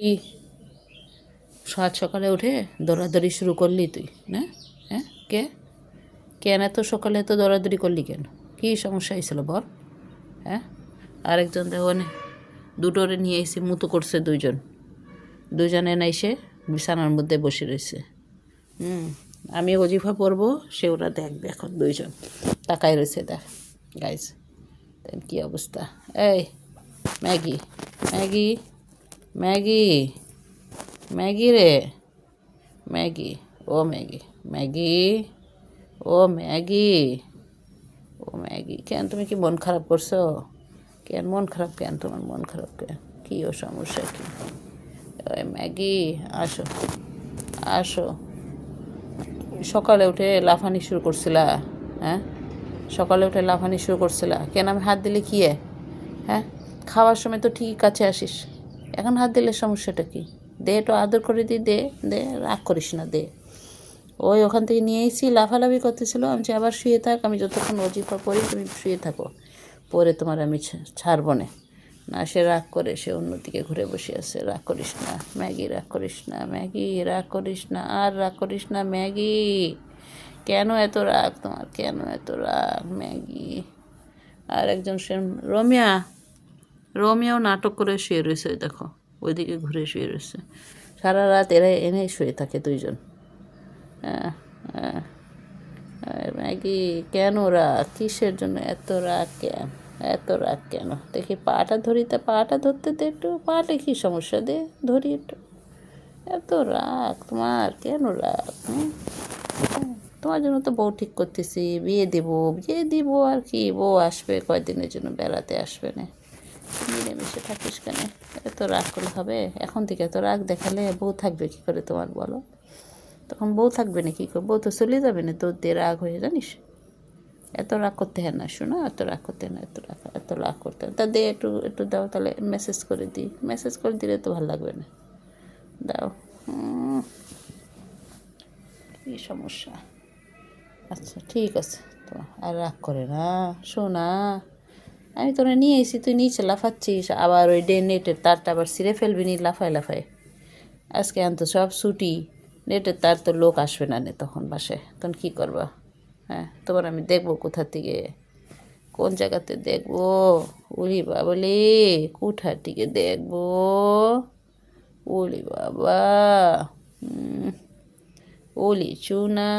কি সাত সকালে উঠে দৌড়াদৌড়ি শুরু করলি তুই, না? হ্যাঁ? কে? কেন এত সকালে এত দৌড়াদৌড়ি করলি কেন? কী সমস্যা হয়েছিল বল? হ্যাঁ? আরেকজন দেখুন দুটোরে নিয়ে এসে মুতো করছে দুইজন। দুজনে না এসে বিছানার মধ্যে বসে রয়েছে। হুম, আমি অজিফা পরবো, সে ওরা দেখবে এখন দুইজন। তাকাই রয়েছে, দেখ গাইজ কী অবস্থা। এই, ম্যাগি ম্যাগি। ম্যাগি। ম্যাগি রে। ম্যাগি। ও ম্যাগি। ম্যাগি। ও ম্যাগি। ও ম্যাগি। কেন তুমি কি মন খারাপ করছ? কেন মন খারাপ কেন তোমার মন খারাপ কেন? কী ও সমস্যা কি? ওই ম্যাগি, আসো। আসো। সকালে উঠে লাফানি শুরু করছিলা হ্যাঁ? সকালে উঠে লাফানি শুরু করছিলা। কেন আমি হাত দিলে কী? হ্যাঁ? খাওয়ার সময় তো ঠিক কাছে আসিস। এখন হাত দিলে সমস্যাটা কি? দে একটু আদর করে দিই দে দে, রাগ করিস না, দে। ওই ওখান থেকে নিয়ে এসেছি লাফালাফি করতেছিল, আমি আবার শুয়ে থাক, আমি যতক্ষণ অজিফা পড়ি তুমি শুয়ে থাকো। পরে তোমার আমি ছাড়বো না। না, সে রাগ করে, সে অন্যদিকে ঘুরে বসে আছে। রাগ করিস না, ম্যাগি রাগ করিস না, ম্যাগি রাগ করিস না, আর রাগ করিস না, ম্যাগি। কেন এত রাগ তোমার? কেন এত রাগ? ম্যাগি। আর একজন সে রমিয়া রোমিও নাটক করে শুয়ে রয়েছে দেখো, ওইদিকে ঘুরে শুয়ে রয়েছে। সারা রাত এরা এনে শুয়ে থাকে দুইজন। ম্যাগি, কেন রাগ? কিসের জন্য এত রাগ কেন? এত রাগ কেন? দেখি পাটা ধরি তা পাটা ধরতে তো একটু, পাটে কী সমস্যা দে? ধরি একটু। এত রাগ তোমার, কেন রাগ? তোমার জন্য তো বউ ঠিক করতেছি, বিয়ে দেবো, বিয়ে দিব আর কি, বউ আসবে কয়দিনের জন্য, বেড়াতে আসবে না। মিলেমিশে থাকিস কেন? এত রাগ করলে হবে। এখন থেকে এত রাগ দেখালে বউ থাকবে কি করে তোমার, বলো? তখন বউ থাকবে না কী করে? বউ তো চলে যাবে না, তোর দিয়ে রাগ হয়ে, জানিস? এত রাগ করতে হয় না, শোনো, এত রাগ করতে না, এত রাগ এত রাগ করতে তা দে একটু একটু দাও, তাহলে মেসেজ করে দিই। মেসেজ করে দিলে তো ভালো লাগবে না। দাও। কী সমস্যা? আচ্ছা ঠিক আছে। তো আর রাগ করে না। শোনা। আমি তোরা নিয়ে এসি তুই নিচে লাফাচ্ছিস, আবার ওই ডে নেটের তারটা আবার ছিঁড়ে ফেলবি নি লাফায় লাফায়। আজকে আনতো সব ছুটি, নেটের তার তো লোক আসবে না নে তখন বাসায়। তখন কী করবা? হ্যাঁ তোমার আমি দেখব কোথা থেকে, কোন জায়গাতে দেখব? উলি বাবলি কোঠার দিকে দেখব? উলি বাবা ওলি চুনা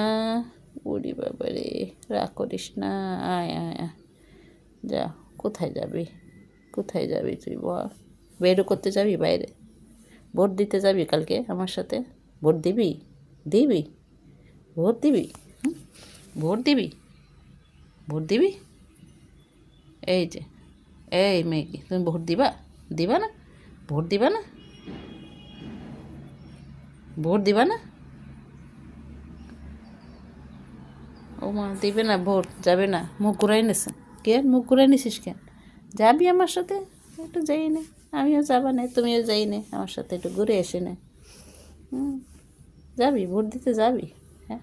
উড়ি বাবা রে রাগ করিস না আয় আয়। যা। কোথায় যাবি? কোথায় যাবি তুই বল? বেরো করতে যাবি বাইরে? ভোট দিতে যাবি কালকে আমার সাথে? ভোট দিবি? দিবি? ভোট দিবি? ভোট দিবি? ভোট দিবি? এই যে, এই মেয়েকে, তুমি ভোট দিবা? দিবা না? ভোট দিবা না? ভোট দিবা না? ও মা, দিবে না ভোট, যাবে না, মুখ ঘুরাই নিছে। কেন? মুখ ঘুরাই নিছিস কেন? যাবি আমার সাথে? একটু যাই নে। আমিও যাবা না, তুমিও যাই নে। আমার সাথে একটু ঘুরে এসে নে। যাবি, ভোট দিতে যাবি হ্যাঁ?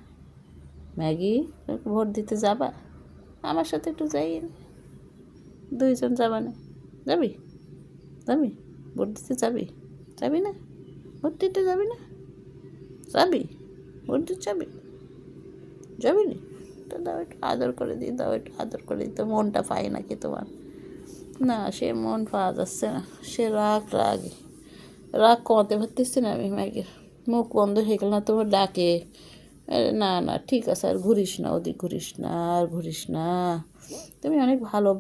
ম্যাগি, ভোট দিতে যাবা? আমার সাথে একটু যাই নে। দুইজন যাবা না। যাবি? যাবি? ভোট দিতে যাবি? যাবি না? ভোট দিতে যাবি না? যাবি? ভোট দিতে যাবি? যাবি নি? তো দাও, একটু আদর করে দিই দাও, একটু আদর করে দিই তো মনটা পাই নাকি তোমার? না, সে মন পাওয়া যাচ্ছে না, সে রাগ রাগই রাগ কমাতে পারতেছি না আমি ম্যাগের মুখ বন্ধ হয়ে গেল না তোমার ডাকে? না না, ঠিক আছে, আর ঘুরিস না, ওদিক ঘুরিস না, আর ঘুরিস না। তুমি অনেক ভালো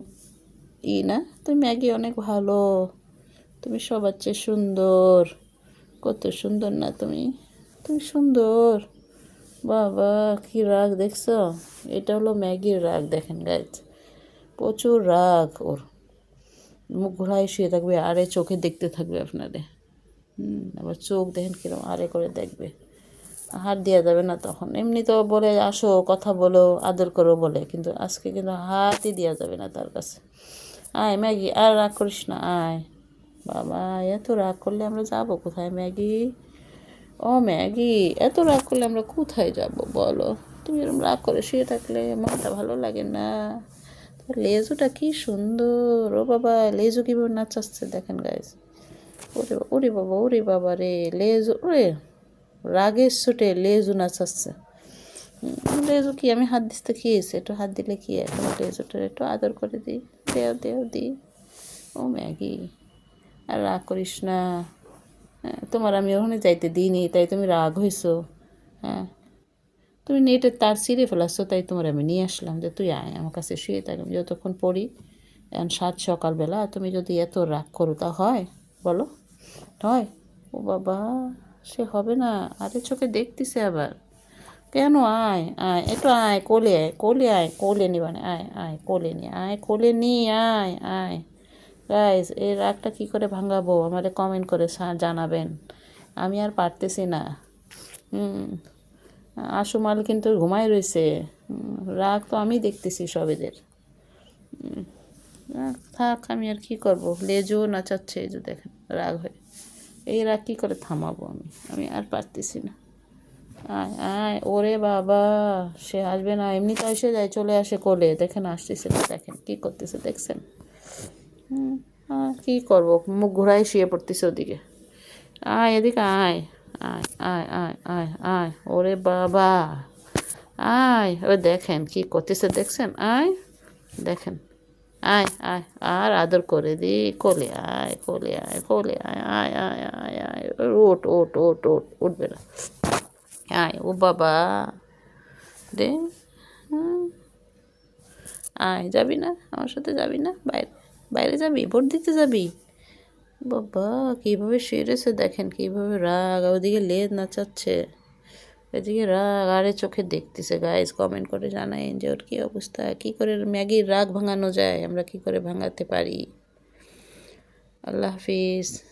ই না? তুমি ম্যাগি অনেক ভালো। তুমি সবার চেয়ে সুন্দর। কত সুন্দর না তুমি? তুমি সুন্দর। বাবা, কি রাগ দেখছ? এটা হলো ম্যাগির রাগ, দেখেন গাইজ প্রচুর রাগ ওর। মুখ ঘোরায় শুয়ে থাকবে, আরে চোখে দেখতে থাকবে আপনারে হুম, আবার চোখ দেখেন কীরকম আরে করে দেখবে। হাত দেওয়া যাবে না তখন। এমনি তো বলে, আসো, কথা বলো, আদর করো বলে। কিন্তু আজকে কিন্তু হাতই দেওয়া যাবে না তার কাছে। আয় ম্যাগি, আর রাগ করিস না, আয়। বাবা, এত রাগ করলে আমরা যাব কোথায় ম্যাগি? ও ম্যাগি, এত রাগ করলে আমরা কোথায় যাব বলো? তুমি এরকম রাগ করে শুয়ে থাকলে মনটা ভালো লাগে না। লেজুটা কি সুন্দর। ও বাবা, লেজু কীভাবে নাচাচ্ছে দেখেন গাইজ ওরে ওরে বাবা ওরে বাবা রে, লেজু, ওরে, রাগের ছোটে লেজু নাচাচ্ছে। লেজু কি আমি হাত দিতে কি হয়েছে একটু হাত দিলে কি এখন লেজুটার একটু আদর করে দিই। দেও দেও, দিই। ও ম্যাগি, আর রাগ করিস না। তোমার আমি ওখানে যাইতে দিইনি, তাই তুমি রাগ হইছো। হ্যাঁ তুমি নেটের তার ছিঁড়ে ফেলাচ্ছ তাই তোমার আমি নিয়ে আসলাম যে তুই আয়, আমার কাছে শুয়ে থাক, আমি যতক্ষণ পড়ি, এখন সাত সকালবেলা, তুমি যদি এত রাগ করো তা হয়? বলো, হয়? ও বাবা, সে হবে না, আরে চোখে দেখতেছে আবার। কেন আয় আয়, একটু আয়, কোলে আয় কোলে আয়, কোলে নিবানে, আয় আয়, কোলে নি, আয়, কোলে নি, আয় আয়। গাইজ এই রাগটা কী করে ভাঙাবো? আমাদের কমেন্ট করে জানাবেন। আমি আর পারতেছি না। আশুমাল কিন্তু ঘুমায় রয়েছে রাগ তো আমি দেখতেছি সবেদের থাক, আমি আর কি করব? লেজও নাচাচ্ছে, এই যে দেখেন, রাগ হয়ে। এই রাগ কী করে থামাবো আমি? আমি আর পারতেছি না। আয় আয়, ওরে বাবা, সে আসবে না। এমনি তো এসে যায়, চলে আসে কোলে। দেখেন, আসতেছে না, দেখেন, কী করতেছে, দেখছেন? কী করব মুখ ঘোরায় শুয়ে পড়তেছে ওদিকে আয় এদিকে আয় আয় আয় আয় আয় আয় ওরে বাবা আয় ও দেখেন কি করতেছে দেখছেন আয় দেখেন আয় আয় আর আদর করে দি কোলে আয় কোলে আয় কোলে আয় আয় আয় আয় আয় ওট ওট ওট ওট উঠবে না আয় ও বাবা দে আয় যাবি না আমার সাথে যাবি না বাইরে বাইরে যাবি? ভোট দিতে যাবি? বাবা, কীভাবে সেরেছে দেখেন, কীভাবে রাগ ওদিকে লেদ নাচাচ্ছে। এদিকে রাগ, আরে চোখে দেখতেছে গাইজ কমেন্ট করে জানায় যে ওর কী অবস্থা? কী করে ম্যাগির রাগ ভাঙানো যায়? আমরা কী করে ভাঙাতে পারি? আল্লাহ হাফিজ।